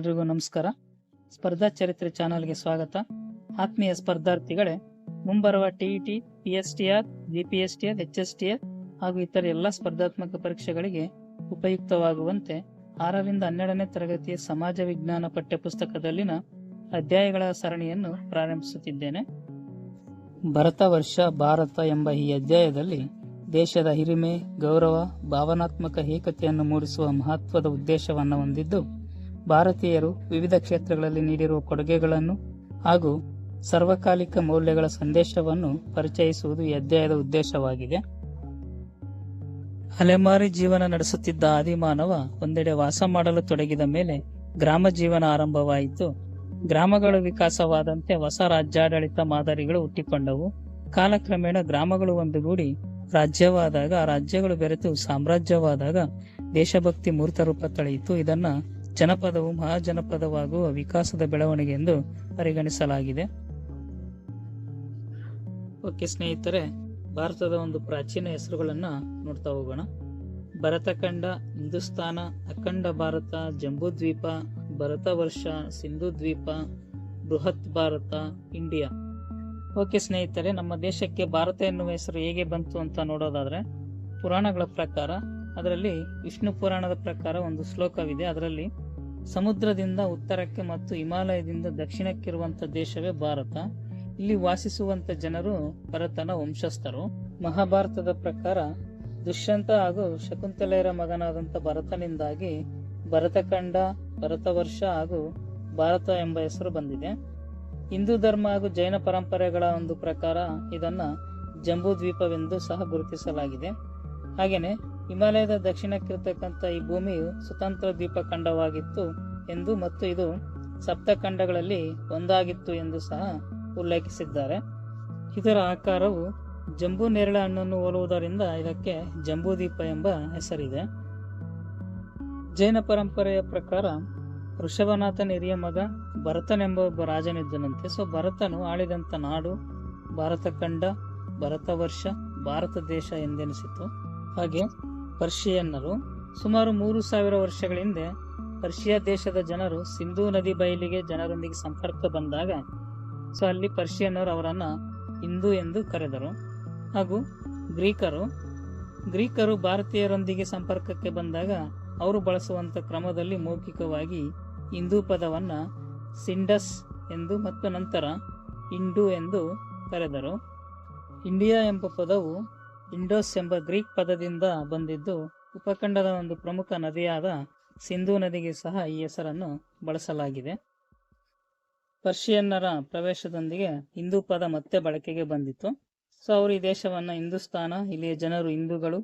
ಎಲ್ರಿಗೂ ನಮಸ್ಕಾರ. ಸ್ಪರ್ಧಾ ಚರಿತ್ರೆ ಚಾನಲ್ಗೆ ಸ್ವಾಗತ. ಆತ್ಮೀಯ ಸ್ಪರ್ಧಾರ್ಥಿಗಳೇ, ಮುಂಬರುವ TET P S T R, G P S T R, H S T R ಹಾಗೂ ಇತರ ಎಲ್ಲ ಸ್ಪರ್ಧಾತ್ಮಕ ಪರೀಕ್ಷೆಗಳಿಗೆ ಉಪಯುಕ್ತವಾಗುವಂತೆ ಆರರಿಂದ ಹನ್ನೆರಡನೇ ತರಗತಿಯ ಸಮಾಜ ವಿಜ್ಞಾನ ಪಠ್ಯಪುಸ್ತಕದಲ್ಲಿನ ಅಧ್ಯಾಯಗಳ ಸರಣಿಯನ್ನು ಪ್ರಾರಂಭಿಸುತ್ತಿದ್ದೇನೆ. ಭರತ ವರ್ಷ ಭಾರತ ಎಂಬ ಈ ಅಧ್ಯಾಯದಲ್ಲಿ ದೇಶದ ಹಿರಿಮೆ, ಗೌರವ, ಭಾವನಾತ್ಮಕ ಏಕತೆಯನ್ನು ಮೂಡಿಸುವ ಮಹತ್ವದ ಉದ್ದೇಶವನ್ನು ಹೊಂದಿದ್ದು ಭಾರತೀಯರು ವಿವಿಧ ಕ್ಷೇತ್ರಗಳಲ್ಲಿ ನೀಡಿರುವ ಕೊಡುಗೆಗಳನ್ನು ಹಾಗೂ ಸರ್ವಕಾಲಿಕ ಮೌಲ್ಯಗಳ ಸಂದೇಶವನ್ನು ಪರಿಚಯಿಸುವುದು ಈ ಅಧ್ಯಾಯದ ಉದ್ದೇಶವಾಗಿದೆ. ಅಲೆಮಾರಿ ಜೀವನ ನಡೆಸುತ್ತಿದ್ದ ಆದಿಮಾನವ ಒಂದೆಡೆ ವಾಸ ಮಾಡಲು ತೊಡಗಿದ ಮೇಲೆ ಗ್ರಾಮ ಜೀವನ ಆರಂಭವಾಯಿತು. ಗ್ರಾಮಗಳು ವಿಕಾಸವಾದಂತೆ ಹೊಸ ರಾಜ್ಯಾಡಳಿತ ಮಾದರಿಗಳು ಹುಟ್ಟಿಕೊಂಡವು. ಕಾಲಕ್ರಮೇಣ ಗ್ರಾಮಗಳು ಒಂದುಗೂಡಿ ರಾಜ್ಯವಾದಾಗ ರಾಜ್ಯಗಳು ಬೆರೆತು ಸಾಮ್ರಾಜ್ಯವಾದಾಗ ದೇಶಭಕ್ತಿ ಮೂರ್ತ ರೂಪ ತಳೆಯಿತು. ಇದನ್ನ ಜನಪದವು ಮಹಾಜನಪದವಾಗುವ ವಿಕಾಸದ ಬೆಳವಣಿಗೆ ಎಂದು ಪರಿಗಣಿಸಲಾಗಿದೆ. ಓಕೆ ಸ್ನೇಹಿತರೆ, ಭಾರತದ ಒಂದು ಪ್ರಾಚೀನ ಹೆಸರುಗಳನ್ನು ನೋಡ್ತಾ ಹೋಗೋಣ. ಭರತಖಂಡ, ಹಿಂದೂಸ್ತಾನ, ಅಖಂಡ ಭಾರತ, ಜಂಬೂದ್ವೀಪ, ಭರತ ವರ್ಷ ಸಿಂಧು ದ್ವೀಪ ಬೃಹತ್ ಭಾರತ, ಇಂಡಿಯಾ. ಓಕೆ ಸ್ನೇಹಿತರೆ, ನಮ್ಮ ದೇಶಕ್ಕೆ ಭಾರತ ಎನ್ನುವ ಹೆಸರು ಹೇಗೆ ಬಂತು ಅಂತ ನೋಡೋದಾದ್ರೆ, ಪುರಾಣಗಳ ಪ್ರಕಾರ ಅದರಲ್ಲಿ ವಿಷ್ಣು ಪುರಾಣದ ಪ್ರಕಾರ ಒಂದು ಶ್ಲೋಕವಿದೆ. ಅದರಲ್ಲಿ ಸಮುದ್ರದಿಂದ ಉತ್ತರಕ್ಕೆ ಮತ್ತು ಹಿಮಾಲಯದಿಂದ ದಕ್ಷಿಣಕ್ಕಿರುವಂಥ ದೇಶವೇ ಭಾರತ. ಇಲ್ಲಿ ವಾಸಿಸುವಂತ ಜನರು ಭರತನ ವಂಶಸ್ಥರು. ಮಹಾಭಾರತದ ಪ್ರಕಾರ ದುಷ್ಯಂತ ಹಾಗೂ ಶಕುಂತಲೆಯರ ಮಗನಾದಂಥ ಭರತನಿಂದಾಗಿ ಭರತಖಂಡ, ಭರತವರ್ಷ ಹಾಗೂ ಭಾರತ ಎಂಬ ಹೆಸರು ಬಂದಿದೆ. ಹಿಂದೂ ಧರ್ಮ ಹಾಗೂ ಜೈನ ಪರಂಪರೆಗಳ ಒಂದು ಪ್ರಕಾರ ಇದನ್ನ ಜಂಬೂ ದ್ವೀಪವೆಂದು ಸಹ ಗುರುತಿಸಲಾಗಿದೆ. ಹಾಗೇನೆ ಹಿಮಾಲಯದ ದಕ್ಷಿಣಕ್ಕಿರತಕ್ಕಂಥ ಈ ಭೂಮಿಯು ಸ್ವತಂತ್ರ ದ್ವೀಪ ಖಂಡವಾಗಿತ್ತು ಎಂದು ಮತ್ತು ಇದು ಸಪ್ತಖಂಡಗಳಲ್ಲಿ ಒಂದಾಗಿತ್ತು ಎಂದು ಸಹ ಉಲ್ಲೇಖಿಸಿದ್ದಾರೆ. ಇದರ ಆಕಾರವು ಜಂಬು ನೇರಳೆ ಹಣ್ಣನ್ನು ಹೋಲುವುದರಿಂದ ಇದಕ್ಕೆ ಜಂಬೂದೀಪ ಎಂಬ ಹೆಸರಿದೆ. ಜೈನ ಪರಂಪರೆಯ ಪ್ರಕಾರ ಋಷಭನಾಥನ ಹಿರಿಯ ಮಗ ಭರತನೆಂಬ ಒಬ್ಬ ರಾಜನಿದ್ದನಂತೆ. ಸೊ, ಭರತನು ಆಳಿದಂಥ ನಾಡು ಭಾರತ ಖಂಡ ಭರತ ವರ್ಷ ಭಾರತ ದೇಶ ಎಂದೆನಿಸಿತು. ಹಾಗೆ ಪರ್ಷಿಯನ್ನರು ಸುಮಾರು ಮೂರು ಸಾವಿರ ವರ್ಷಗಳ ಹಿಂದೆ ಪರ್ಷಿಯಾ ದೇಶದ ಜನರು ಸಿಂಧೂ ನದಿ ಬಯಲಿಗೆ ಜನರೊಂದಿಗೆ ಸಂಪರ್ಕ ಬಂದಾಗ ಸೊ ಅಲ್ಲಿ ಪರ್ಷಿಯನ್ನರು ಅವರನ್ನು ಹಿಂದೂ ಎಂದು ಕರೆದರು. ಹಾಗೂ ಗ್ರೀಕರು ಗ್ರೀಕರು ಭಾರತೀಯರೊಂದಿಗೆ ಸಂಪರ್ಕಕ್ಕೆ ಬಂದಾಗ ಅವರು ಬಳಸುವಂತ ಕ್ರಮದಲ್ಲಿ ಮೌಖಿಕವಾಗಿ ಹಿಂದೂ ಪದವನ್ನ ಸಿಂಡಸ್ ಎಂದು ಮತ್ತು ನಂತರ ಇಂಡು ಎಂದು ಕರೆದರು. ಇಂಡಿಯಾ ಎಂಬ ಪದವು ಇಂಡೋಸ್ ಎಂಬ ಗ್ರೀಕ್ ಪದದಿಂದ ಬಂದಿದ್ದು ಉಪಖಂಡದ ಒಂದು ಪ್ರಮುಖ ನದಿಯಾದ ಸಿಂಧೂ ನದಿಗೆ ಸಹ ಈ ಹೆಸರನ್ನು ಬಳಸಲಾಗಿದೆ. ಪರ್ಷಿಯನ್ನರ ಪ್ರವೇಶದೊಂದಿಗೆ ಹಿಂದೂ ಪದ ಮತ್ತೆ ಬಳಕೆಗೆ ಬಂದಿತ್ತು. ಸೊ, ಅವರು ಈ ದೇಶವನ್ನು ಹಿಂದೂಸ್ತಾನ, ಇಲ್ಲಿಯ ಜನರು ಹಿಂದೂಗಳು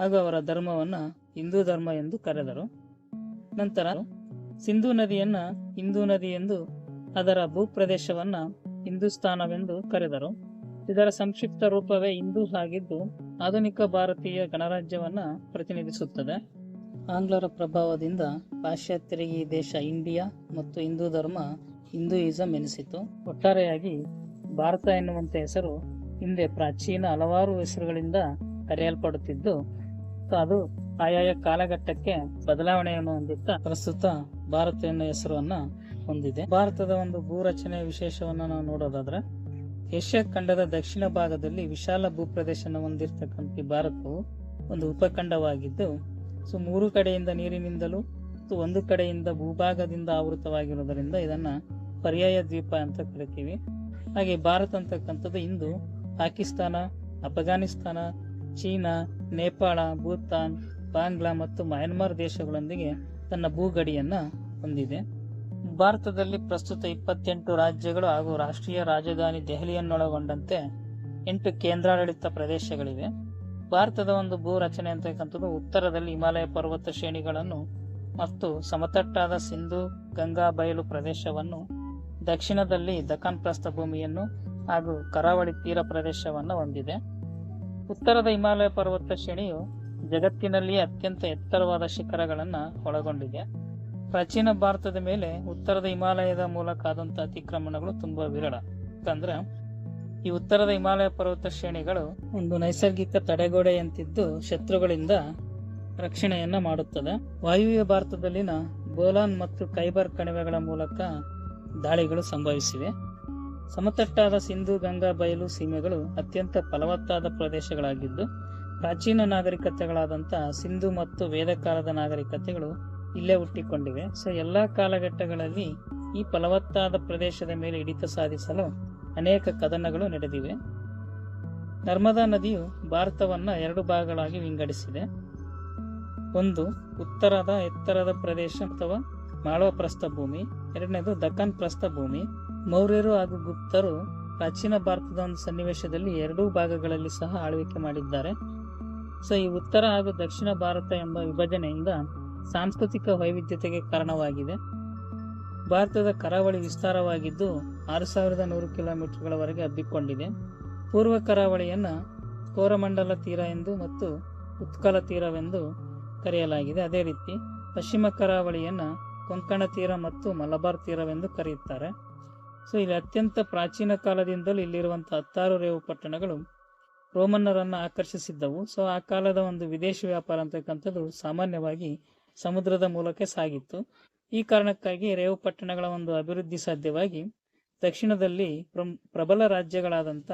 ಹಾಗೂ ಅವರ ಧರ್ಮವನ್ನು ಹಿಂದೂ ಧರ್ಮ ಎಂದು ಕರೆದರು. ನಂತರ ಸಿಂಧೂ ನದಿಯನ್ನ ಹಿಂದೂ ನದಿ ಎಂದು ಅದರ ಭೂಪ್ರದೇಶವನ್ನ ಹಿಂದೂಸ್ತಾನವೆಂದು ಕರೆದರು. ಇದರ ಸಂಕ್ಷಿಪ್ತ ರೂಪವೇ ಹಿಂದೂ ಆಗಿದ್ದು ಆಧುನಿಕ ಭಾರತೀಯ ಗಣರಾಜ್ಯವನ್ನ ಪ್ರತಿನಿಧಿಸುತ್ತದೆ. ಆಂಗ್ಲರ ಪ್ರಭಾವದಿಂದ ಪಾಶ್ಚಾತ್ಯರಿಗೆ ದೇಶ ಇಂಡಿಯಾ ಮತ್ತು ಹಿಂದೂ ಧರ್ಮ ಹಿಂದೂಯಿಸಂ ಎನಿಸಿತು. ಒಟ್ಟಾರೆಯಾಗಿ ಭಾರತ ಎನ್ನುವಂತ ಹೆಸರು ಹಿಂದೆ ಪ್ರಾಚೀನ ಹಲವಾರು ಹೆಸರುಗಳಿಂದ ಕರೆಯಲ್ಪಡುತ್ತಿದ್ದು ಅದು ಆಯಾಯ ಕಾಲಘಟ್ಟಕ್ಕೆ ಬದಲಾವಣೆಯನ್ನು ಹೊಂದುತ್ತಾ ಪ್ರಸ್ತುತ ಭಾರತ ಎನ್ನುವ ಹೆಸರನ್ನ ಹೊಂದಿದೆ. ಭಾರತದ ಒಂದು ಭೂರಚನೆಯ ವಿಶೇಷವನ್ನ ನಾವು ನೋಡೋದಾದ್ರೆ ಏಷ್ಯಾ ಖಂಡದ ದಕ್ಷಿಣ ಭಾಗದಲ್ಲಿ ವಿಶಾಲ ಭೂಪ್ರದೇಶನ ಹೊಂದಿರತಕ್ಕಂಥ ಭಾರತವು ಒಂದು ಉಪಖಂಡವಾಗಿದ್ದು, ಸೊ ಮೂರು ಕಡೆಯಿಂದ ನೀರಿನಿಂದಲೂ ಮತ್ತು ಒಂದು ಕಡೆಯಿಂದ ಭೂಭಾಗದಿಂದ ಆವೃತವಾಗಿರುವುದರಿಂದ ಇದನ್ನು ಪರ್ಯಾಯ ದ್ವೀಪ ಅಂತ ಕರಿತೀವಿ. ಹಾಗೆ ಭಾರತ ಅಂತಕ್ಕಂಥದ್ದು ಇಂದು ಪಾಕಿಸ್ತಾನ, ಅಫ್ಘಾನಿಸ್ತಾನ, ಚೀನಾ, ನೇಪಾಳ, ಭೂತಾನ್, ಬಾಂಗ್ಲಾ ಮತ್ತು ಮಯನ್ಮಾರ್ ದೇಶಗಳೊಂದಿಗೆ ತನ್ನ ಭೂಗಡಿಯನ್ನ ಹೊಂದಿದೆ. ಭಾರತದಲ್ಲಿ ಪ್ರಸ್ತುತ ಇಪ್ಪತ್ತೆಂಟು ರಾಜ್ಯಗಳು ಹಾಗೂ ರಾಷ್ಟ್ರೀಯ ರಾಜಧಾನಿ ದೆಹಲಿಯನ್ನೊಳಗೊಂಡಂತೆ ಎಂಟು ಕೇಂದ್ರಾಡಳಿತ ಪ್ರದೇಶಗಳಿವೆ. ಭಾರತದ ಒಂದು ಭೂ ರಚನೆ ಅಂತಕ್ಕಂಥದ್ದು ಉತ್ತರದಲ್ಲಿ ಹಿಮಾಲಯ ಪರ್ವತ ಶ್ರೇಣಿಗಳನ್ನು ಮತ್ತು ಸಮತಟ್ಟಾದ ಸಿಂಧು, ಗಂಗಾ, ಬಯಲು ಪ್ರದೇಶವನ್ನು, ದಕ್ಷಿಣದಲ್ಲಿ ದಖನ್ ಪ್ರಸ್ಥಭೂಮಿಯನ್ನು ಹಾಗೂ ಕರಾವಳಿ ತೀರ ಪ್ರದೇಶವನ್ನು ಹೊಂದಿದೆ. ಉತ್ತರದ ಹಿಮಾಲಯ ಪರ್ವತ ಶ್ರೇಣಿಯು ಜಗತ್ತಿನಲ್ಲಿಯೇ ಅತ್ಯಂತ ಎತ್ತರವಾದ ಶಿಖರಗಳನ್ನು ಒಳಗೊಂಡಿದೆ. ಪ್ರಾಚೀನ ಭಾರತದ ಮೇಲೆ ಉತ್ತರದ ಹಿಮಾಲಯದ ಮೂಲಕ ಆದಂತಹ ಅತಿಕ್ರಮಣಗಳು ತುಂಬಾ ವಿರಳ. ಯಾಕಂದ್ರೆ ಈ ಉತ್ತರದ ಹಿಮಾಲಯ ಪರ್ವತ ಶ್ರೇಣಿಗಳು ಒಂದು ನೈಸರ್ಗಿಕ ತಡೆಗೋಡೆಯಂತಿದ್ದು ಶತ್ರುಗಳಿಂದ ರಕ್ಷಣೆಯನ್ನ ಮಾಡುತ್ತದೆ. ವಾಯುವ್ಯ ಭಾರತದಲ್ಲಿನ ಬೋಲಾನ್ ಮತ್ತು ಕೈಬರ್ ಕಣಿವೆಗಳ ಮೂಲಕ ದಾಳಿಗಳು ಸಂಭವಿಸಿವೆ. ಸಮತಟ್ಟಾದ ಸಿಂಧು, ಗಂಗಾ, ಬಯಲು ಸೀಮೆಗಳು ಅತ್ಯಂತ ಫಲವತ್ತಾದ ಪ್ರದೇಶಗಳಾಗಿದ್ದು, ಪ್ರಾಚೀನ ನಾಗರಿಕತೆಗಳಾದಂಥ ಸಿಂಧು ಮತ್ತು ವೇದಕಾಲದ ನಾಗರಿಕತೆಗಳು ಇಲ್ಲೇ ಹುಟ್ಟಿಕೊಂಡಿವೆ. ಸೊ ಎಲ್ಲ ಕಾಲಘಟ್ಟಗಳಲ್ಲಿ ಈ ಫಲವತ್ತಾದ ಪ್ರದೇಶದ ಮೇಲೆ ಹಿಡಿತ ಸಾಧಿಸಲು ಅನೇಕ ಕದನಗಳು ನಡೆದಿವೆ. ನರ್ಮದಾ ನದಿಯು ಭಾರತವನ್ನು ಎರಡು ಭಾಗಗಳಾಗಿ ವಿಂಗಡಿಸಿದೆ. ಒಂದು, ಉತ್ತರದ ಎತ್ತರದ ಪ್ರದೇಶ ಅಥವಾ ಮಾಳವ ಪ್ರಸ್ಥಭೂಮಿ ಎರಡನೇದು ದಖನ್ ಪ್ರಸ್ಥಭೂಮಿ ಮೌರ್ಯರು ಹಾಗೂ ಗುಪ್ತರು ಪ್ರಾಚೀನ ಭಾರತದ ಒಂದು ಸನ್ನಿವೇಶದಲ್ಲಿ ಎರಡೂ ಭಾಗಗಳಲ್ಲಿ ಸಹ ಆಳ್ವಿಕೆ ಮಾಡಿದ್ದಾರೆ. ಸೊ ಈ ಉತ್ತರ ಹಾಗೂ ದಕ್ಷಿಣ ಭಾರತ ಎಂಬ ವಿಭಜನೆಯಿಂದ ಸಾಂಸ್ಕೃತಿಕ ವೈವಿಧ್ಯತೆಗೆ ಕಾರಣವಾಗಿದೆ. ಭಾರತದ ಕರಾವಳಿ ವಿಸ್ತಾರವಾಗಿದ್ದು ಆರು ಸಾವಿರದ ನೂರು ಕಿಲೋಮೀಟರ್ಗಳವರೆಗೆ ಹಬ್ಬಿಕೊಂಡಿದೆ. ಪೂರ್ವ ಕರಾವಳಿಯನ್ನು ಕೋರಮಂಡಲ ತೀರ ಎಂದು ಮತ್ತು ಉತ್ಕಲ ತೀರವೆಂದು ಕರೆಯಲಾಗಿದೆ. ಅದೇ ರೀತಿ ಪಶ್ಚಿಮ ಕರಾವಳಿಯನ್ನು ಕೊಂಕಣ ತೀರ ಮತ್ತು ಮಲಬಾರ್ ತೀರವೆಂದು ಕರೆಯುತ್ತಾರೆ. ಸೊ, ಇಲ್ಲಿ ಅತ್ಯಂತ ಪ್ರಾಚೀನ ಕಾಲದಿಂದಲೂ ಇಲ್ಲಿರುವಂಥ ಹತ್ತಾರು ರೇವು ಪಟ್ಟಣಗಳು ರೋಮನ್ನರನ್ನು ಆಕರ್ಷಿಸಿದ್ದವು. ಸೊ, ಆ ಕಾಲದ ಒಂದು ವಿದೇಶಿ ವ್ಯಾಪಾರ ಅಂತಕ್ಕಂಥದ್ದು ಸಾಮಾನ್ಯವಾಗಿ ಸಮುದ್ರದ ಮೂಲಕ ಸಾಗಿತ್ತು. ಈ ಕಾರಣಕ್ಕಾಗಿ ರೇವು ಪಟ್ಟಣಗಳ ಒಂದು ಅಭಿವೃದ್ಧಿ ಸಾಧ್ಯವಾಗಿ ದಕ್ಷಿಣದಲ್ಲಿ ಪ್ರಬಲ ರಾಜ್ಯಗಳಾದಂಥ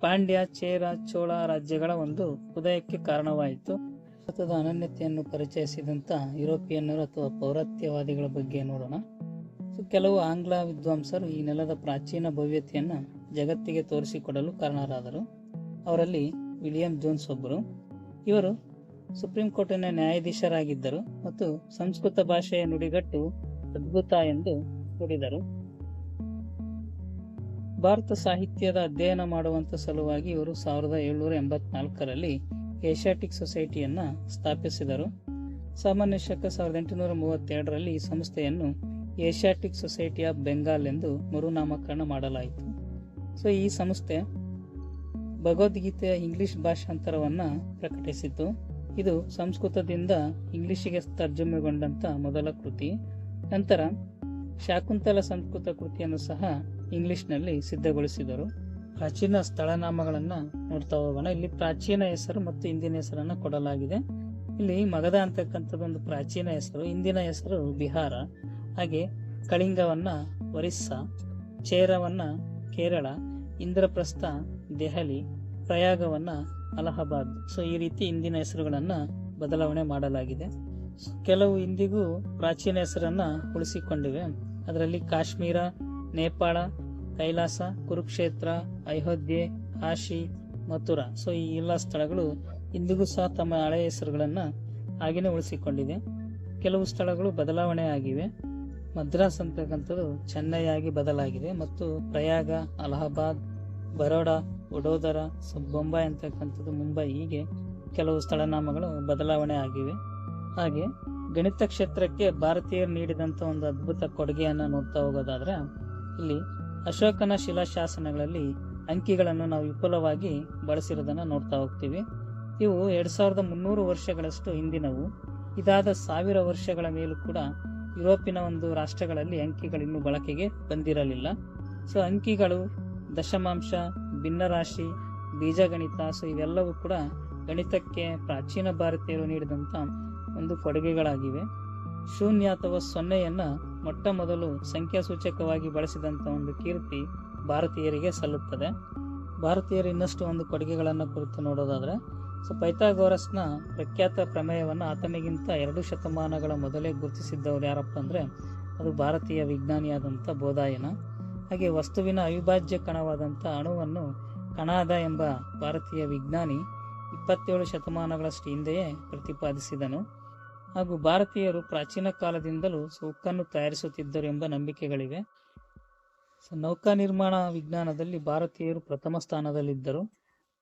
ಪಾಂಡ್ಯ, ಚೇರ, ಚೋಳ ರಾಜ್ಯಗಳ ಒಂದು ಉದಯಕ್ಕೆ ಕಾರಣವಾಯಿತು. ಭಾರತದ ಅನನ್ಯತೆಯನ್ನು ಪರಿಚಯಿಸಿದಂಥ ಯುರೋಪಿಯನ್ನರು ಅಥವಾ ಪೌರತ್ಯವಾದಿಗಳ ಬಗ್ಗೆ ನೋಡೋಣ. ಸೊ, ಕೆಲವು ಆಂಗ್ಲ ವಿದ್ವಾಂಸರು ಈ ನೆಲದ ಪ್ರಾಚೀನ ಭವ್ಯತೆಯನ್ನು ಜಗತ್ತಿಗೆ ತೋರಿಸಿಕೊಡಲು ಕಾರಣರಾದರು. ಅವರಲ್ಲಿ ವಿಲಿಯಂ ಜೋನ್ಸ್ ಒಬ್ಬರು. ಇವರು ಸುಪ್ರೀಂ ಕೋರ್ಟಿನ ನ್ಯಾಯಾಧೀಶರಾಗಿದ್ದರು ಮತ್ತು ಸಂಸ್ಕೃತ ಭಾಷೆಯ ನುಡಿಗಟ್ಟು ಅದ್ಭುತ ಎಂದು ನುಡಿದರು. ಭಾರತ ಸಾಹಿತ್ಯದ ಅಧ್ಯಯನ ಮಾಡುವಂತ ಸಲುವಾಗಿ ಇವರು ಸಾವಿರದ ಏಳ್ನೂರ ಎಂಬತ್ನಾಲ್ಕರಲ್ಲಿ ಏಷ್ಯಾಟಿಕ್ ಸೊಸೈಟಿಯನ್ನು ಸ್ಥಾಪಿಸಿದರು. ಸಾಮಾನ್ಯ ಶಕ ಸಾವಿರದ ಎಂಟುನೂರ ಮೂವತ್ತೆರಡರಲ್ಲಿ ಈ ಸಂಸ್ಥೆಯನ್ನು ಏಷ್ಯಾಟಿಕ್ ಸೊಸೈಟಿ ಆಫ್ ಬೆಂಗಾಲ್ ಎಂದು ಮರುನಾಮಕರಣ ಮಾಡಲಾಯಿತು. ಸೊ, ಈ ಸಂಸ್ಥೆ ಭಗವದ್ಗೀತೆಯ ಇಂಗ್ಲಿಷ್ ಭಾಷಾಂತರವನ್ನು ಪ್ರಕಟಿಸಿತು. ಇದು ಸಂಸ್ಕೃತದಿಂದ ಇಂಗ್ಲಿಷಿಗೆ ತರ್ಜುಮೆಗೊಂಡಂಥ ಮೊದಲ ಕೃತಿ. ನಂತರ ಶಾಕುಂತಲ ಸಂಸ್ಕೃತ ಕೃತಿಯನ್ನು ಸಹ ಇಂಗ್ಲಿಷ್ನಲ್ಲಿ ಸಿದ್ಧಗೊಳಿಸಿದರು. ಪ್ರಾಚೀನ ಸ್ಥಳನಾಮಗಳನ್ನು ನೋಡ್ತಾ ಹೋಗೋಣ ಇಲ್ಲಿ ಪ್ರಾಚೀನ ಹೆಸರು ಮತ್ತು ಇಂದಿನ ಹೆಸರನ್ನು ಕೊಡಲಾಗಿದೆ. ಇಲ್ಲಿ ಮಗಧ ಅಂತಕ್ಕಂಥದ್ದು ಒಂದು ಪ್ರಾಚೀನ ಹೆಸರು, ಇಂದಿನ ಹೆಸರು ಬಿಹಾರ. ಹಾಗೆ ಕಳಿಂಗವನ್ನು ಒರಿಸ್ಸಾ, ಚೇರವನ್ನು ಕೇರಳ, ಇಂದ್ರಪ್ರಸ್ಥ, ದೆಹಲಿ, ಪ್ರಯಾಗವನ್ನ ಅಲಹಾಬಾದ್. ಸೊ ಈ ರೀತಿ ಇಂದಿನ ಹೆಸರುಗಳನ್ನು ಬದಲಾವಣೆ ಮಾಡಲಾಗಿದೆ. ಕೆಲವು ಇಂದಿಗೂ ಪ್ರಾಚೀನ ಹೆಸರನ್ನು ಉಳಿಸಿಕೊಂಡಿವೆ. ಅದರಲ್ಲಿ ಕಾಶ್ಮೀರ, ನೇಪಾಳ, ಕೈಲಾಸ, ಕುರುಕ್ಷೇತ್ರ, ಅಯೋಧ್ಯೆ, ಕಾಶಿ, ಮಥುರಾ. ಸೊ ಈ ಎಲ್ಲ ಸ್ಥಳಗಳು ಇಂದಿಗೂ ಸಹ ತಮ್ಮ ಹಳೆಯ ಹೆಸರುಗಳನ್ನು ಹಾಗೆಯೇ ಉಳಿಸಿಕೊಂಡಿದೆ. ಕೆಲವು ಸ್ಥಳಗಳು ಬದಲಾವಣೆ ಆಗಿವೆ. ಮದ್ರಾಸ್ ಅಂತಕ್ಕಂಥದ್ದು ಚೆನ್ನೈ ಆಗಿ ಬದಲಾಗಿದೆ ಮತ್ತು ಪ್ರಯಾಗ, ಅಲಹಾಬಾದ್, ಬರೋಡಾ ವಡೋದರ ಸೊ ಬೊಂಬಾಯಿ ಅಂತಕ್ಕಂಥದ್ದು ಮುಂಬೈ ಹೀಗೆ ಕೆಲವು ಸ್ಥಳನಾಮಗಳು ಬದಲಾವಣೆ ಆಗಿವೆ. ಹಾಗೆ ಗಣಿತ ಕ್ಷೇತ್ರಕ್ಕೆ ಭಾರತೀಯರು ನೀಡಿದಂಥ ಒಂದು ಅದ್ಭುತ ಕೊಡುಗೆಯನ್ನು ನೋಡ್ತಾ ಹೋಗೋದಾದ್ರೆ, ಇಲ್ಲಿ ಅಶೋಕನ ಶಿಲಾಶಾಸನಗಳಲ್ಲಿ ಅಂಕಿಗಳನ್ನು ನಾವು ವಿಪುಲವಾಗಿ ಬಳಸಿರೋದನ್ನ ನೋಡ್ತಾ ಹೋಗ್ತೀವಿ. ಇವು ಎರಡು ಸಾವಿರದ ಮುನ್ನೂರು ವರ್ಷಗಳಷ್ಟು ಹಿಂದಿನವು. ಇದಾದ ಸಾವಿರ ವರ್ಷಗಳ ಮೇಲೂ ಕೂಡ ಯುರೋಪಿನ ಒಂದು ರಾಷ್ಟ್ರಗಳಲ್ಲಿ ಅಂಕಿಗಳಿನ್ನೂ ಬಳಕೆಗೆ ಬಂದಿರಲಿಲ್ಲ. ಸೊ ಅಂಕಿಗಳು ದಶಮಾಂಶ, ಭಿನ್ನರಾಶಿ, ಬೀಜಗಣಿತ ಸೊ ಇವೆಲ್ಲವೂ ಕೂಡ ಗಣಿತಕ್ಕೆ ಪ್ರಾಚೀನ ಭಾರತೀಯರು ನೀಡಿದಂಥ ಒಂದು ಕೊಡುಗೆಗಳಾಗಿವೆ. ಶೂನ್ಯ ಅಥವಾ ಸೊನ್ನೆಯನ್ನು ಮೊಟ್ಟ ಮೊದಲು ಸಂಖ್ಯಾಸೂಚಕವಾಗಿ ಬಳಸಿದಂಥ ಒಂದು ಕೀರ್ತಿ ಭಾರತೀಯರಿಗೆ ಸಲ್ಲುತ್ತದೆ. ಭಾರತೀಯರು ಇನ್ನಷ್ಟು ಒಂದು ಕೊಡುಗೆಗಳನ್ನು ಕುರಿತು ನೋಡೋದಾದರೆ ಸೊ ಪೈಥಾಗೋರಸ್ನ ಪ್ರಖ್ಯಾತ ಪ್ರಮೇಯವನ್ನು ಆತನಿಗಿಂತ ಎರಡು ಶತಮಾನಗಳ ಮೊದಲೇ ಗುರುತಿಸಿದ್ದವರು ಯಾರಪ್ಪ ಅಂದರೆ, ಅದು ಭಾರತೀಯ ವಿಜ್ಞಾನಿಯಾದಂಥ ಬೋಧಾಯನ. ಹಾಗೆ ವಸ್ತುವಿನ ಅವಿಭಾಜ್ಯ ಕಣವಾದಂಥ ಅಣುವನ್ನು ಕಣಾದ ಎಂಬ ಭಾರತೀಯ ವಿಜ್ಞಾನಿ ಇಪ್ಪತ್ತೇಳು ಶತಮಾನಗಳಷ್ಟು ಹಿಂದೆಯೇ ಪ್ರತಿಪಾದಿಸಿದನು. ಹಾಗೂ ಭಾರತೀಯರು ಪ್ರಾಚೀನ ಕಾಲದಿಂದಲೂ ಸೌಕನ್ನು ತಯಾರಿಸುತ್ತಿದ್ದರು ಎಂಬ ನಂಬಿಕೆಗಳಿವೆ. ಸೊ, ನೌಕಾ ನಿರ್ಮಾಣ ವಿಜ್ಞಾನದಲ್ಲಿ ಭಾರತೀಯರು ಪ್ರಥಮ ಸ್ಥಾನದಲ್ಲಿದ್ದರು.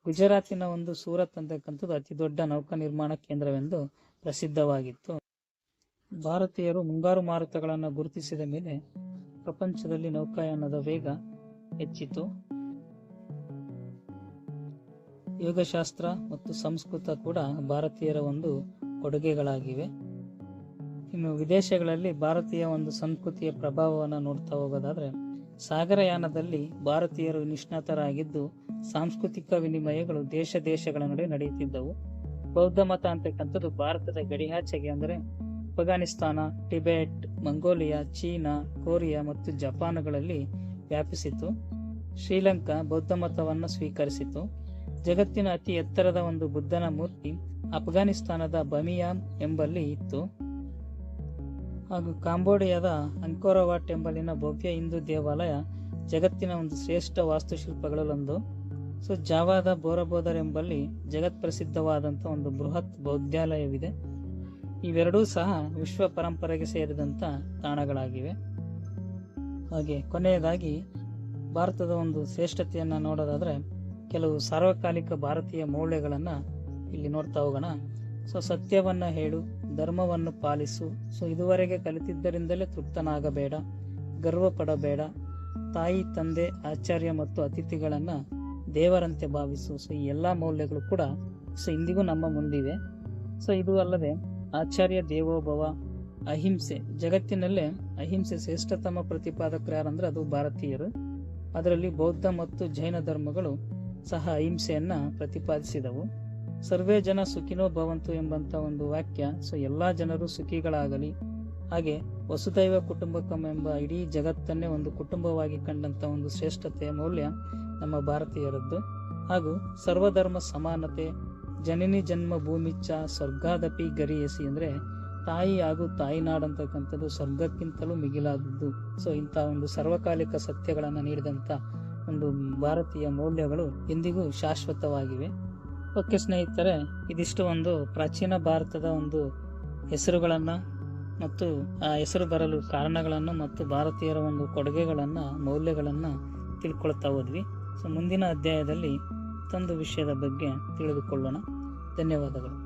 ಗುಜರಾತಿನ ಒಂದು ಸೂರತ್ ಅಂತಕ್ಕಂಥದ್ದು ಅತಿ ದೊಡ್ಡ ನೌಕಾ ನಿರ್ಮಾಣ ಕೇಂದ್ರವೆಂದು ಪ್ರಸಿದ್ಧವಾಗಿತ್ತು. ಭಾರತೀಯರು ಮುಂಗಾರು ಮಾರುತಗಳನ್ನು ಗುರುತಿಸಿದ ಮೇಲೆ ಪ್ರಪಂಚದಲ್ಲಿ ನೌಕಾಯಾನದ ವೇಗ ಹೆಚ್ಚಿತು ಯೋಗಶಾಸ್ತ್ರ ಮತ್ತು ಸಂಸ್ಕೃತ ಕೂಡ ಭಾರತೀಯರ ಒಂದು ಕೊಡುಗೆಗಳಾಗಿವೆ. ಇನ್ನು ವಿದೇಶಗಳಲ್ಲಿ ಭಾರತೀಯ ಒಂದು ಸಂಸ್ಕೃತಿಯ ಪ್ರಭಾವವನ್ನು ನೋಡ್ತಾ ಹೋಗೋದಾದ್ರೆ, ಸಾಗರಯಾನದಲ್ಲಿ ಭಾರತೀಯರು ನಿಷ್ಣಾತರಾಗಿದ್ದು ಸಾಂಸ್ಕೃತಿಕ ವಿನಿಮಯಗಳು ದೇಶ ದೇಶಗಳ ನಡುವೆ ನಡೆಯುತ್ತಿದ್ದವು. ಬೌದ್ಧ ಮತ ಅಂತಕ್ಕಂಥದ್ದು ಭಾರತದ ಗಡಿಯಾಚೆಗೆ ಅಂದರೆ Afghanistan, Tibet, Mongolia, China, Korea ಮತ್ತು ಜಪಾನ್ಗಳಲ್ಲಿ ವ್ಯಾಪಿಸಿತು. ಶ್ರೀಲಂಕಾ ಬೌದ್ಧ ಮತವನ್ನು ಸ್ವೀಕರಿಸಿತು. ಜಗತ್ತಿನ ಅತಿ ಎತ್ತರದ ಒಂದು ಬುದ್ಧನ ಮೂರ್ತಿ ಅಫ್ಘಾನಿಸ್ತಾನದ ಬಮಿಯಾಮ್ ಎಂಬಲ್ಲಿ ಇತ್ತು. ಹಾಗೂ ಕಾಂಬೋಡಿಯಾದ ಅಂಕೋರವಾಟ್ ಎಂಬಲ್ಲಿನ ಭವ್ಯ ಹಿಂದೂ ದೇವಾಲಯ ಜಗತ್ತಿನ ಒಂದು ಶ್ರೇಷ್ಠ ವಾಸ್ತುಶಿಲ್ಪಗಳಲ್ಲೊಂದು. ಸೊ, ಜಾವಾದ ಬೋರಬೋದರ್ ಎಂಬಲ್ಲಿ ಜಗತ್ ಪ್ರಸಿದ್ಧವಾದಂಥ ಒಂದು ಬೃಹತ್ ಬೌದ್ಧಾಲಯವಿದೆ. ಇವೆರಡೂ ಸಹ ವಿಶ್ವ ಪರಂಪರೆಗೆ ಸೇರಿದಂಥ ತಾಣಗಳಾಗಿವೆ. ಹಾಗೆ ಕೊನೆಯದಾಗಿ ಭಾರತದ ಒಂದು ಶ್ರೇಷ್ಠತೆಯನ್ನು ನೋಡೋದಾದರೆ ಕೆಲವು ಸಾರ್ವಕಾಲಿಕ ಭಾರತೀಯ ಮೌಲ್ಯಗಳನ್ನು ಇಲ್ಲಿ ನೋಡ್ತಾ ಹೋಗೋಣ. ಸೊ, ಸತ್ಯವನ್ನು ಹೇಳು, ಧರ್ಮವನ್ನು ಪಾಲಿಸು. ಸೊ, ಇದುವರೆಗೆ ಕಲಿತಿದ್ದರಿಂದಲೇ ತೃಪ್ತನಾಗಬೇಡ ಗರ್ವ ಪಡಬೇಡ ತಾಯಿ, ತಂದೆ, ಆಚಾರ್ಯ ಮತ್ತು ಅತಿಥಿಗಳನ್ನು ದೇವರಂತೆ ಭಾವಿಸು. ಸೊ, ಈ ಎಲ್ಲ ಮೌಲ್ಯಗಳು ಕೂಡ ಸೊ, ಇಂದಿಗೂ ನಮ್ಮ ಮುಂದಿವೆ. ಸೊ, ಇದು ಅಲ್ಲದೆ ಆಚಾರ್ಯ ದೇವೋಭವ ಅಹಿಂಸೆ. ಜಗತ್ತಿನಲ್ಲೇ ಅಹಿಂಸೆ ಶ್ರೇಷ್ಠತಮ ಪ್ರತಿಪಾದಕರು ಯಾರಂದ್ರೆ ಅದು ಭಾರತೀಯರು. ಅದರಲ್ಲಿ ಬೌದ್ಧ ಮತ್ತು ಜೈನ ಧರ್ಮಗಳು ಸಹ ಅಹಿಂಸೆಯನ್ನ ಪ್ರತಿಪಾದಿಸಿದವು. ಸರ್ವೇ ಜನ ಸುಖಿನೋ ಭವಂತು ಎಂಬಂತ ಒಂದು ವಾಕ್ಯ. ಸೊ, ಎಲ್ಲಾ ಜನರು ಸುಖಿಗಳಾಗಲಿ, ಹಾಗೆ ವಸುದೈವ ಕುಟುಂಬಕಂ ಎಂಬ ಇಡೀ ಜಗತ್ತನ್ನೇ ಒಂದು ಕುಟುಂಬವಾಗಿ ಕಂಡಂತ ಒಂದು ಶ್ರೇಷ್ಠತೆಯ ಮೌಲ್ಯ ನಮ್ಮ ಭಾರತೀಯರದ್ದು. ಹಾಗೂ ಸರ್ವಧರ್ಮ ಸಮಾನತೆ ಜನನಿ ಜನ್ಮ ಭೂಮಿಚ್ಚ ಸ್ವರ್ಗಾದಪಿ ಗರಿಯಸಿ ಅಂದ್ರೆ ತಾಯಿ ಹಾಗೂ ತಾಯಿನಾಡಂತಕ್ಕಂಥದ್ದು ಸ್ವರ್ಗಕ್ಕಿಂತಲೂ ಮಿಗಿಲಾದದ್ದು. ಸೊ ಇಂಥ ಒಂದು ಸರ್ವಕಾಲಿಕ ಸತ್ಯಗಳನ್ನು ನೀಡಿದಂಥ ಒಂದು ಭಾರತೀಯ ಮೌಲ್ಯಗಳು ಎಂದಿಗೂ ಶಾಶ್ವತವಾಗಿವೆ. ಓಕೆ ಸ್ನೇಹಿತರೆ, ಇದಿಷ್ಟು ಒಂದು ಪ್ರಾಚೀನ ಭಾರತದ ಒಂದು ಹೆಸರುಗಳನ್ನು ಮತ್ತು ಆ ಹೆಸರು ಬರಲು ಕಾರಣಗಳನ್ನು ಮತ್ತು ಭಾರತೀಯರ ಒಂದು ಕೊಡುಗೆಗಳನ್ನು, ಮೌಲ್ಯಗಳನ್ನು ತಿಳ್ಕೊಳ್ತಾ ಹೋದ್ವಿ. ಸೊ ಮುಂದಿನ ಅಧ್ಯಾಯದಲ್ಲಿ ಮತ್ತೊಂದು ವಿಷಯದ ಬಗ್ಗೆ ತಿಳಿದುಕೊಳ್ಳೋಣ. ಧನ್ಯವಾದಗಳು